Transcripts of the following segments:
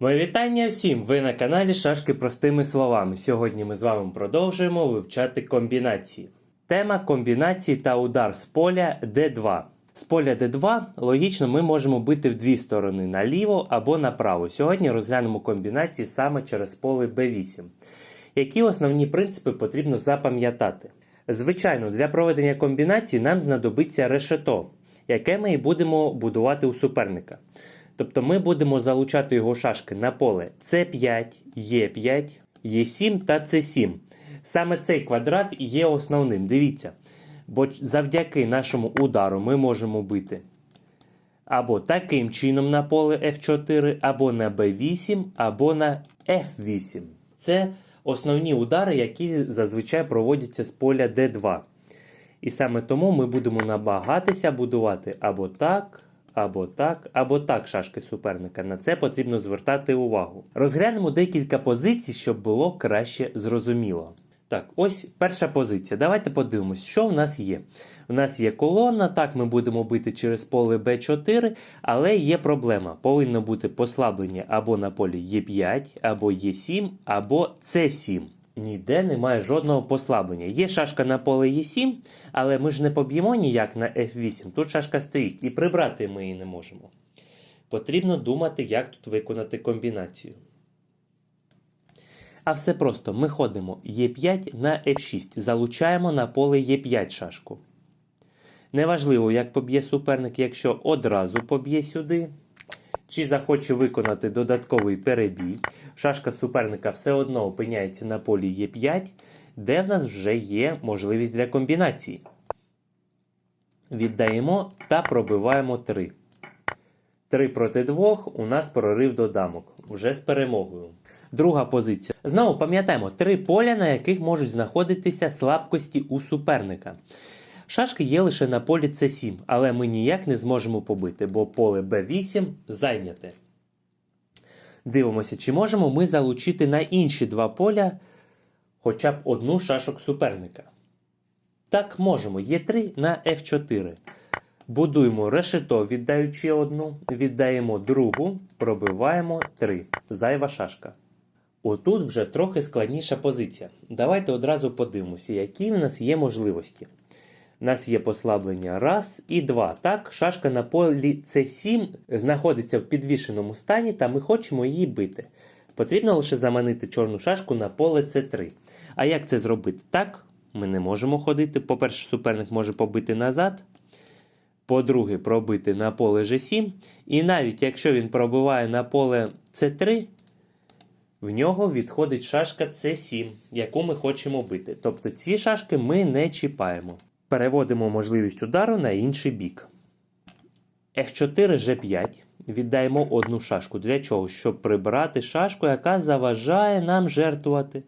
Моє вітання всім! Ви на каналі Шашки простими словами. Сьогодні ми з вами продовжуємо вивчати комбінації. Тема комбінації та удар з поля D2. З поля D2 логічно ми можемо бити в дві сторони наліво або направо. Сьогодні розглянемо комбінації саме через поле B8. Які основні принципи потрібно запам'ятати? Звичайно, для проведення комбінації нам знадобиться решето, яке ми і будемо будувати у суперника. Тобто ми будемо залучати його шашки на поле С5, Е5, Е7 та С7. Саме цей квадрат є основним. Дивіться. Бо завдяки нашому удару ми можемо бити або таким чином на поле F4, або на B8, або на F8. Це основні удари, які зазвичай проводяться з поля D2. І саме тому ми будемо намагатися будувати або так, або так, або так шашки суперника. На це потрібно звертати увагу. Розглянемо декілька позицій, щоб було краще зрозуміло. Так, ось перша позиція. Давайте подивимось, що в нас є. У нас є колона, так ми будемо бити через поле B4, але є проблема. Повинно бути послаблення або на полі Е5, або Е7, або С7. Ніде немає жодного послаблення. Є шашка на поле Е7, але ми ж не поб'ємо ніяк на F8. Тут шашка стоїть, і прибрати ми її не можемо. Потрібно думати, як тут виконати комбінацію. А все просто. Ми ходимо Е5 на F6, залучаємо на поле Е5 шашку. Неважливо, як поб'є суперник, якщо одразу поб'є сюди, чи захоче виконати додатковий перебій, шашка суперника все одно опиняється на полі Е5, де в нас вже є можливість для комбінації. Віддаємо та пробиваємо 3. 3 проти 2 у нас прорив до дамок. Вже з перемогою. Друга позиція. Знову пам'ятаємо три поля, на яких можуть знаходитися слабкості у суперника. Шашки є лише на полі С7, але ми ніяк не зможемо побити, бо поле Б8 зайняте. Дивимося, чи можемо ми залучити на інші два поля хоча б одну шашок суперника. Так, можемо. Є 3 на F4. Будуємо решето, віддаючи одну, віддаємо другу, пробиваємо 3. Зайва шашка. Отут вже трохи складніша позиція. Давайте одразу подивимося, які в нас є можливості. У нас є послаблення раз і два. Так, шашка на полі С7 знаходиться в підвішеному стані, та ми хочемо її бити. Потрібно лише заманити чорну шашку на поле С3. А як це зробити? Так, ми не можемо ходити. По-перше, суперник може побити назад. По-друге, пробити на поле G7. І навіть якщо він пробиває на поле С3, в нього відходить шашка С7, яку ми хочемо бити. Тобто ці шашки ми не чіпаємо. Переводимо можливість удару на інший бік. F4 G5. Віддаємо одну шашку. Для чого? Щоб прибрати шашку, яка заважає нам жертвувати.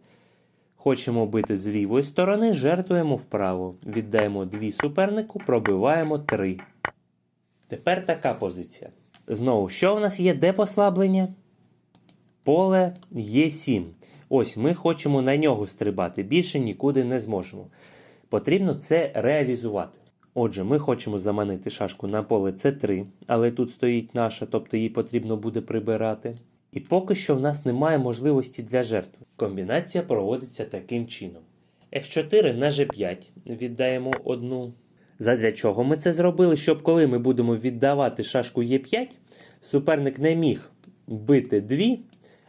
Хочемо бити з лівої сторони, жертвуємо вправо. Віддаємо дві супернику, пробиваємо 3. Тепер така позиція. Знову, що в нас є? Де послаблення? Поле Е7. Ось ми хочемо на нього стрибати. Більше нікуди не зможемо. Потрібно це реалізувати. Отже, ми хочемо заманити шашку на поле С3, але тут стоїть наша, тобто її потрібно буде прибирати. І поки що в нас немає можливості для жертви. Комбінація проводиться таким чином. F4 на G5 віддаємо одну. Задля чого ми це зробили? Щоб коли ми будемо віддавати шашку Е5, суперник не міг бити дві,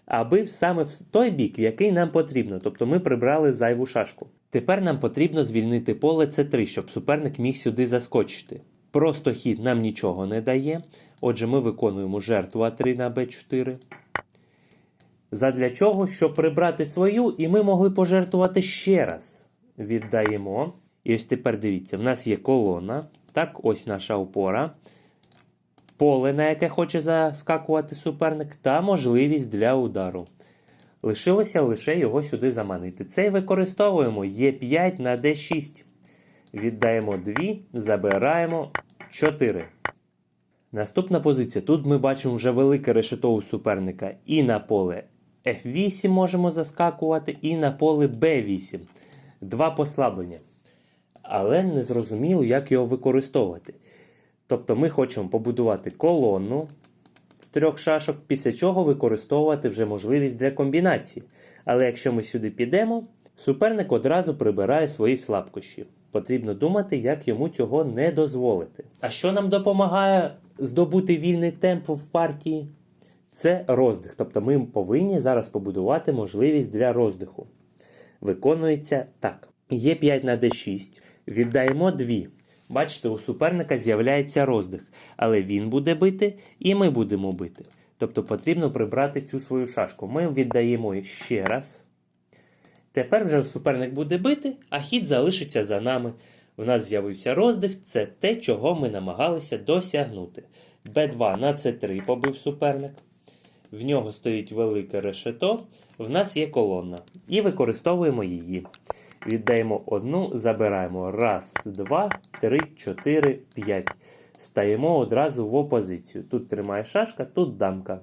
а бив саме в той бік, в який нам потрібно. Тобто ми прибрали зайву шашку. Тепер нам потрібно звільнити поле С3, щоб суперник міг сюди заскочити. Просто хід нам нічого не дає. Отже, ми виконуємо жертву А3 на Б4. Задля чого? Щоб прибрати свою, і ми могли пожертвувати ще раз. Віддаємо. І ось тепер дивіться, в нас є колона. Так, ось наша опора. Поле, на яке хоче заскакувати суперник, та можливість для удару. Лишилося лише його сюди заманити. Це й використовуємо Е5 на Д6. Віддаємо 2, забираємо 4. Наступна позиція. Тут ми бачимо вже велике решето у суперника. І на поле F8 можемо заскакувати, і на поле B8. Два послаблення. Але не зрозуміло, як його використовувати. Тобто ми хочемо побудувати колону, трьох шашок, після чого використовувати вже можливість для комбінації. Але якщо ми сюди підемо, суперник одразу прибирає свої слабкощі. Потрібно думати, як йому цього не дозволити. А що нам допомагає здобути вільний темп в партії? Це роздих. Тобто ми повинні зараз побудувати можливість для роздиху. Виконується так. Є 5 на d6, віддаємо 2. Бачите, у суперника з'являється роздих, але він буде бити і ми будемо бити. Тобто потрібно прибрати цю свою шашку. Ми віддаємо ще раз. Тепер вже суперник буде бити, а хід залишиться за нами. У нас з'явився роздих, це те, чого ми намагалися досягнути. Б2 на С3 побив суперник. В нього стоїть велике решето, в нас є колона. І використовуємо її. Віддаємо одну, забираємо. Раз, два, три, чотири, п'ять. Стаємо одразу в опозицію. Тут тримає шашка, тут дамка.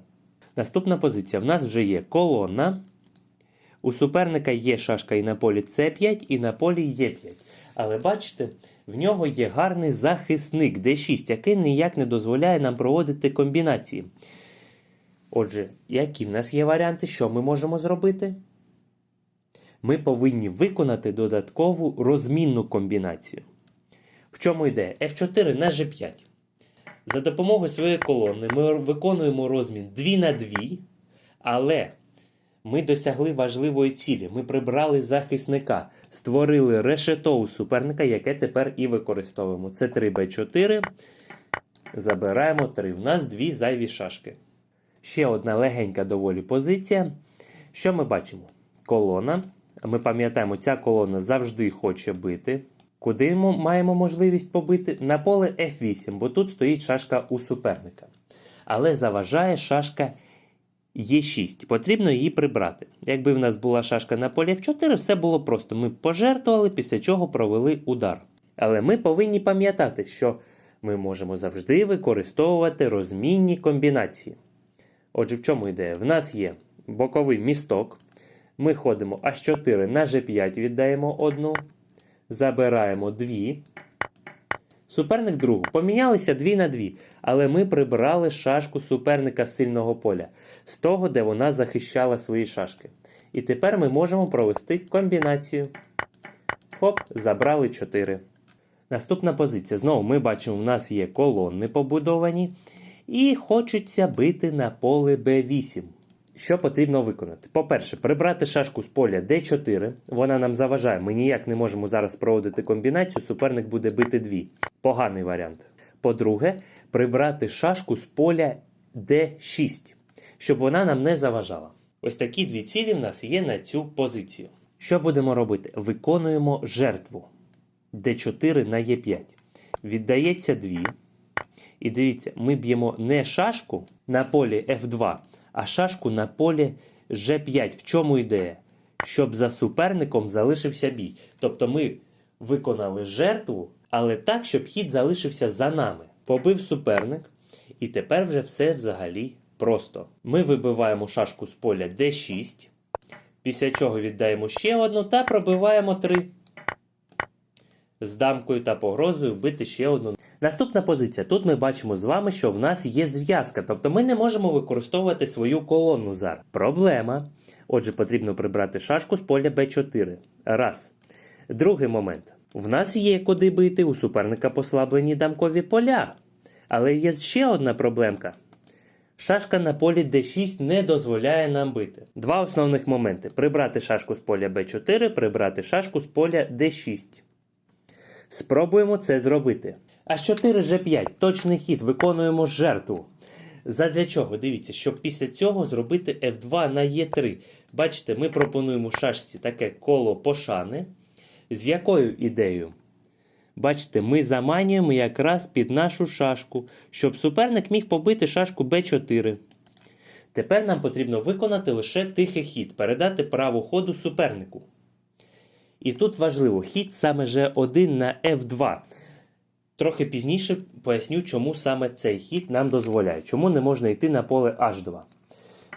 Наступна позиція. В нас вже є колона. У суперника є шашка і на полі С5, і на полі Е5. Але бачите, в нього є гарний захисник D6, який ніяк не дозволяє нам проводити комбінації. Отже, які в нас є варіанти, що ми можемо зробити? Ми повинні виконати додаткову розмінну комбінацію. В чому йде? F4 на G5. За допомогою своєї колони ми виконуємо розмін 2 на 2, але ми досягли важливої цілі. Ми прибрали захисника, створили решето у суперника, яке тепер і використовуємо. Це 3b4. Забираємо 3. В нас дві зайві шашки. Ще одна легенька доволі позиція. Що ми бачимо? Колона. Ми пам'ятаємо, ця колона завжди хоче бити. Куди ми маємо можливість побити? На поле F8, бо тут стоїть шашка у суперника. Але заважає шашка Е6. Потрібно її прибрати. Якби в нас була шашка на полі F4, все було просто. Ми пожертвували, після чого провели удар. Але ми повинні пам'ятати, що ми можемо завжди використовувати розмінні комбінації. Отже, в чому ідея? В нас є боковий місток. Ми ходимо H4 на G5, віддаємо одну. Забираємо дві. Суперник другу. Помінялися дві на дві. Але ми прибрали шашку суперника з сильного поля, з того, де вона захищала свої шашки. І тепер ми можемо провести комбінацію. Хоп, забрали 4. Наступна позиція. Знову ми бачимо, у нас є колони побудовані. І хочеться бити на поле Б8. Що потрібно виконати? По-перше, прибрати шашку з поля D4. Вона нам заважає. Ми ніяк не можемо зараз проводити комбінацію. Суперник буде бити дві. Поганий варіант. По-друге, прибрати шашку з поля D6, щоб вона нам не заважала. Ось такі дві цілі в нас є на цю позицію. Що будемо робити? Виконуємо жертву D4 на E5. Віддається 2. І дивіться, ми б'ємо не шашку на полі F2, а шашку на полі G5. В чому ідея? Щоб за суперником залишився бій. Тобто ми виконали жертву, але так, щоб хід залишився за нами. Побив суперник, і тепер вже все взагалі просто. Ми вибиваємо шашку з поля D6, після чого віддаємо ще одну та пробиваємо 3. З дамкою та погрозою бити ще одну. Наступна позиція. Тут ми бачимо з вами, що в нас є зв'язка, тобто ми не можемо використовувати свою колонну зараз. Проблема. Отже, потрібно прибрати шашку з поля Б4. Раз. Другий момент. В нас є куди бити, у суперника послаблені дамкові поля. Але є ще одна проблемка. Шашка на полі D6 не дозволяє нам бити. Два основних моменти: прибрати шашку з поля B4, прибрати шашку з поля D6. Спробуємо це зробити. А 4 G5 точний хід, виконуємо жертву. Задля чого? Дивіться, щоб після цього зробити F2 на E3. Бачите, ми пропонуємо шашці таке коло пошани. З якою ідеєю? Бачите, ми заманюємо якраз під нашу шашку, щоб суперник міг побити шашку b4. Тепер нам потрібно виконати лише тихий хід, передати право ходу супернику. І тут важливо хід саме G1 на F2. Трохи пізніше поясню, чому саме цей хід нам дозволяє, чому не можна йти на поле H2.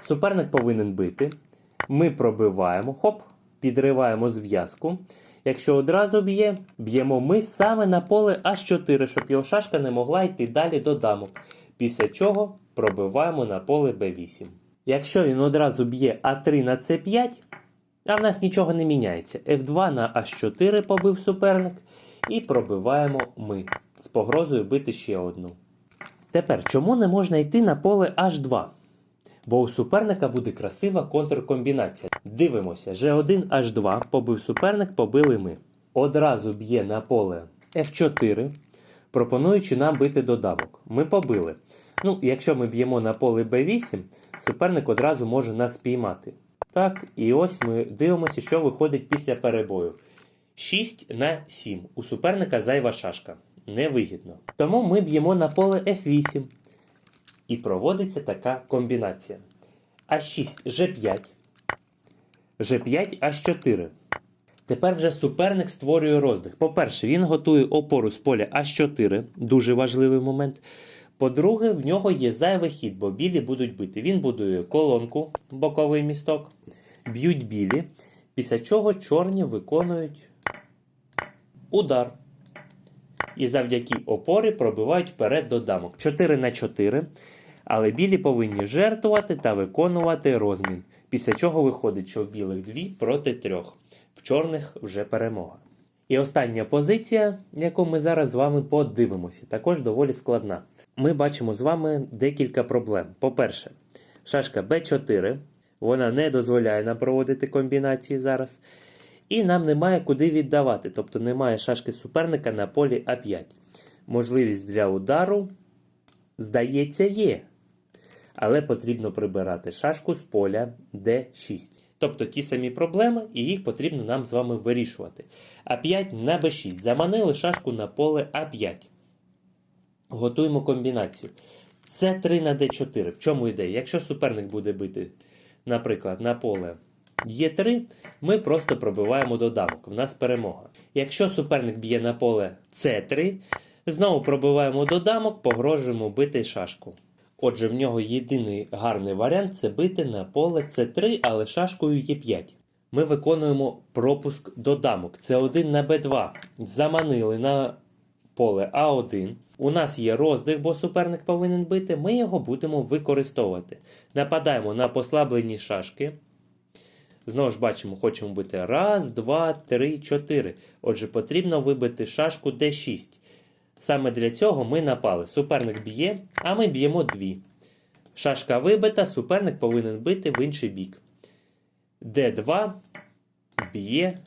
Суперник повинен бити. Ми пробиваємо, хоп, підриваємо зв'язку. Якщо одразу б'є, б'ємо ми саме на поле H4, щоб його шашка не могла йти далі до дамок. Після чого пробиваємо на поле Б8. Якщо він одразу б'є А3 на С5, а в нас нічого не міняється. F2 на H4 побив суперник. І пробиваємо ми з погрозою бити ще одну. Тепер, чому не можна йти на поле H2? Бо у суперника буде красива контркомбінація. Дивимося, G1 H2 побив суперник, побили ми. Одразу б'є на поле F4, пропонуючи нам бити до дамок. Ми побили. Ну, якщо ми б'ємо на поле B8, суперник одразу може нас спіймати. Так, і ось ми дивимося, що виходить після перебою. 6 на 7. У суперника зайва шашка. Невигідно. Тому ми б'ємо на поле F8. І проводиться така комбінація. А6 G5. G5 H4. Тепер вже суперник створює роздих. По-перше, він готує опору з поля А4, дуже важливий момент. По-друге, в нього є зайвий хід, бо білі будуть бити. Він будує колонку, боковий місток, б'ють білі, після чого чорні виконують удар. І завдяки опорі пробивають вперед до дамок. 4 на 4. Але білі повинні жертвувати та виконувати розмін. Після чого виходить, що в білих 2 проти 3. В чорних вже перемога. І остання позиція, яку ми зараз з вами подивимося, також доволі складна. Ми бачимо з вами декілька проблем. По-перше, шашка b4, вона не дозволяє нам проводити комбінації зараз. І нам немає куди віддавати, тобто немає шашки суперника на полі А5. Можливість для удару, здається, є. Але потрібно прибирати шашку з поля D6. Тобто ті самі проблеми, і їх потрібно нам з вами вирішувати. А5 на Б6. Заманили шашку на поле А5. Готуємо комбінацію. С3 на Д4. В чому ідея? Якщо суперник буде бити, наприклад, на поле Є3, ми просто пробиваємо до дамок. В нас перемога. Якщо суперник б'є на поле С3, знову пробиваємо до дамок, погрожуємо бити шашку. Отже, в нього єдиний гарний варіант це бити на поле С3, але шашкою Е5. Ми виконуємо пропуск до дамок. С1 на Б2. Заманили на поле А1. У нас є роздих, бо суперник повинен бити. Ми його будемо використовувати. Нападаємо на послаблені шашки. Знову ж бачимо, хочемо бити раз, два, три, чотири. Отже, потрібно вибити шашку d6. Саме для цього ми напали. Суперник б'є, а ми б'ємо дві. Шашка вибита, суперник повинен бити в інший бік. d2 б'є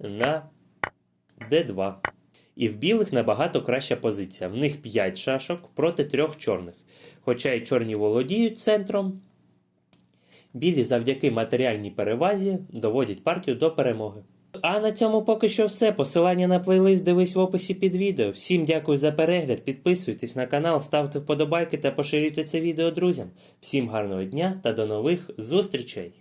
на d2. І в білих набагато краща позиція. В них 5 шашок проти 3 чорних. Хоча і чорні володіють центром, білі завдяки матеріальній перевазі доводять партію до перемоги. А на цьому поки що все. Посилання на плейлист дивись в описі під відео. Всім дякую за перегляд, підписуйтесь на канал, ставте вподобайки та поширюйте це відео друзям. Всім гарного дня та до нових зустрічей!